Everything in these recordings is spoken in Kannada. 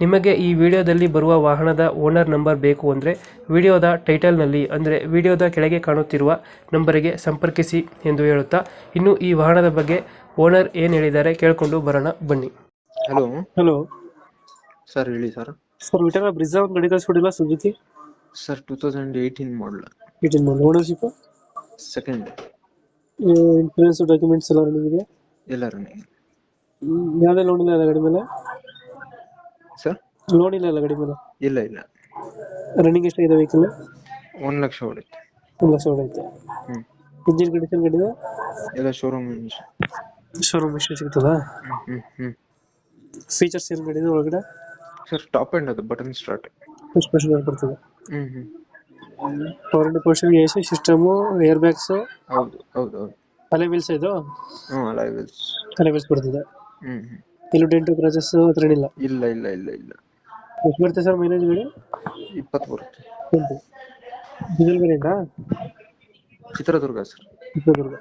ನಿಮಗೆ ಈ ವಿಡಿಯೋದಲ್ಲಿ ಬರುವ ವಾಹನದ ಓನರ್ ನಂಬರ್ ಬೇಕು ಅಂದರೆ ವಿಡಿಯೋದ ಟೈಟಲ್ನಲ್ಲಿ ಅಂದರೆ ವಿಡಿಯೋದ ಕೆಳಗೆ ಕಾಣುತ್ತಿರುವ ನಂಬರಿಗೆ ಸಂಪರ್ಕಿಸಿ ಎಂದು ಹೇಳುತ್ತಾ ಇನ್ನು ಈ ವಾಹನದ ಬಗ್ಗೆ ಓನರ್ ಏನು ಹೇಳಿದ್ದಾರೆ ಕೇಳಿಕೊಂಡು ಬರೋಣ ಬನ್ನಿ. ಹಲೋ. ಹಲೋ. ಸರ್ ಹೇಳಿ ಸರ್. ಸರ್ ವಿಟರ ಬ್ರಿಜಾ ಒಂದು ಗಡಿ ಕಳಿಸ್ಕೊಡಿಲ್ಲ Suzuki? Sir two thousand eighteen model eighteen ಮಾಡಿ ಓನರ್ಶಿಪ್ ಸೆಕೆಂಡ್ ಇನ್ಸೂರೆನ್ಸ್ ಡಾಕ್ಯುಮೆಂಟ್ಸ್ ಎಲ್ಲ ರನ್ನಿಂಗ್ ಇದೆ ಎಲ್ಲ ರನ್ನಿಂಗ್ ಯಾವುದೇ ಲೋನ್ ಇಲ್ಲ ಗಾಡಿ ಮೇಲೆ? ಸರ್ ನೋಡಿಲ್ಲ ಇಲ್ಲ ಅಲ್ಲ ಗಾಡಿ ಮೇಲೆ? ಇಲ್ಲ ಇಲ್ಲ. ರನ್ನಿಂಗ್ ಎಷ್ಟಾಗಿದೆ ವೆಹಿಕಲ್ ಒಂದು ಲಕ್ಷ ಹೊಡಿತೆ ಒಂದು ಲಕ್ಷ ಹೊಡೈತೆ ಹ್ಞೂ ಇಂಜಿನ್ ಕಂಡೀಷನ್ ಗಾಡಿದ ಎಲ್ಲ ಶೋರೂಮ್ ಶೋರೂಮ್ ಎಷ್ಟು ಸಿಗ್ತದಾ? ಹ್ಞೂ ಹ್ಞೂ ಫೀಚರ್ಸ್ ಏನು ಗಾಡಿದ ಒಳಗಡೆ? ಸರ್ ಟಾಪ್ ಎಂಡ್ ಅದು ಬಟನ್ ಸ್ಟಾರ್ಟ್ ಸ್ಪೆಷಲ್ ಪರ್ಸೆಂಟ್ ಬರ್ತದೆ. ಹ್ಞೂ ಹ್ಞೂ power end portion A C system air bags ಹೌದು ಹೌದು ಹೌದು. ಅಲೆ ವೀಲ್ಸ್ ಇದು? ಹ್ಞೂ ಅಲೈ ವೀಲ್ಸ್ ಅಲೆ ವೀಲ್ಸ್ ಬರ್ತದೆ. ಹ್ಞೂ ಹ್ಞೂ ಎಲ್ಲೂ ಡೆಂಟು ಕ್ರಾಚಸ್ ಹತ್ರ ಏನಿಲ್ಲ. ಇಲ್ಲ ಇಲ್ಲ ಇಲ್ಲ ಇಲ್ಲ. ಎಷ್ಟು ಬರುತ್ತೆ ಸರ್ ಮೈಲೇಜ್ ಗಾಡಿ? ಇಪ್ಪತ್ತು ಬರುತ್ತೆ. Twenty diesel ವೇರಿಯಂಟಾ Chitradurga sir. Chitradurga.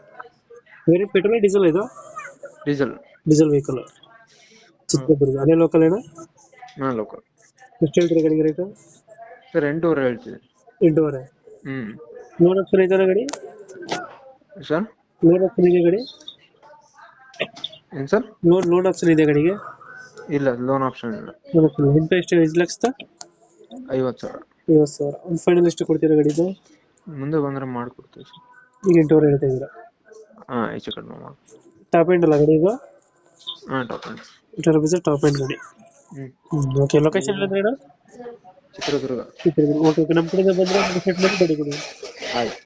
Variant petrol diesel ಇದು? ಡೀಸೆಲ್. Diesel vehicle Chitradurga. ಅದೇ ಲೋಕಲ್ ಏನಾ? ಹಾಂ ಲೋಕಲ್ ಎಷ್ಟು ಹೇಳ್ತೀರಿ ಗಾಡಿಗೆ ರೇಟು ಸರ್ ಎಂಟೂವರೆ ಹೇಳ್ತೀವಿ. ಎಂಟೂವರೆ. ಹ್ಞೂ ಲೋನ್ ಆಪ್ಷನ್ ಐತಾನ ಗಾಡಿ? ಸರ್? ಲೋನ್ ಆಪ್ಷನ್ ಇದೆ ಗಾಡಿ? ಏನು ಸರ್? ಲೋನ್ ಲೋನ್ ಆಪ್ಷನ್ ಇದೆ ಗಾಡಿಗೆ ಇಲ್ಲ ಲೋನ್ ಆಪ್ಷನ್ ಇಲ್ಲ. ಲೋನ್ ಆಪ್ಷನ್ ಎಂಟು ಎಷ್ಟು ಐದು ಲಕ್ಷದ? ಐವತ್ತು ಸಾವಿರ. ಐವತ್ತು ಸಾವಿರ. ಒಂದು ಫೈನಲ್ ಎಷ್ಟು ಕೊಡ್ತೀರಾ ಗಾಡಿದು ಮುಂದೆ ಬಂದ್ರೆ ಮಾಡ್ಕೊಡ್ತೀವಿ ಸರ್. ಈಗ ಎಂಟೂವರೆ ಹೇಳ್ತಾ ಇದ್ದೀರಾ? ಹಾಂ ಹೆಚ್ಚು ಕಡಿಮೆ ಮಾಡಿ ಟಾಪ್ ಎಂಡ್ ಅಲ್ಲ ಗಾಡಿ ಇದು ಹಾಂ ಟಾಪ್ ಎಂಡ್ ಎಂಟೂವರೆ ಬಿಸ್ ಟಾಪ್ ಎಂಡ್ ಗಾಡಿ ಹ್ಞೂ ಹ್ಞೂ ಓಕೆ ಲೊಕೇಶನ್ ಇಲ್ಲ ಚಿತ್ರದುರ್ಗ. ಚಿತ್ರದುರ್ಗ. ಓಕೆ ಓಕೆ ನಮ್ಮ ಕಡೆಯಿಂದ ಬಂದರೆ ಗಾಡಿ ಕೊಡಿ ಆಯ್ತು.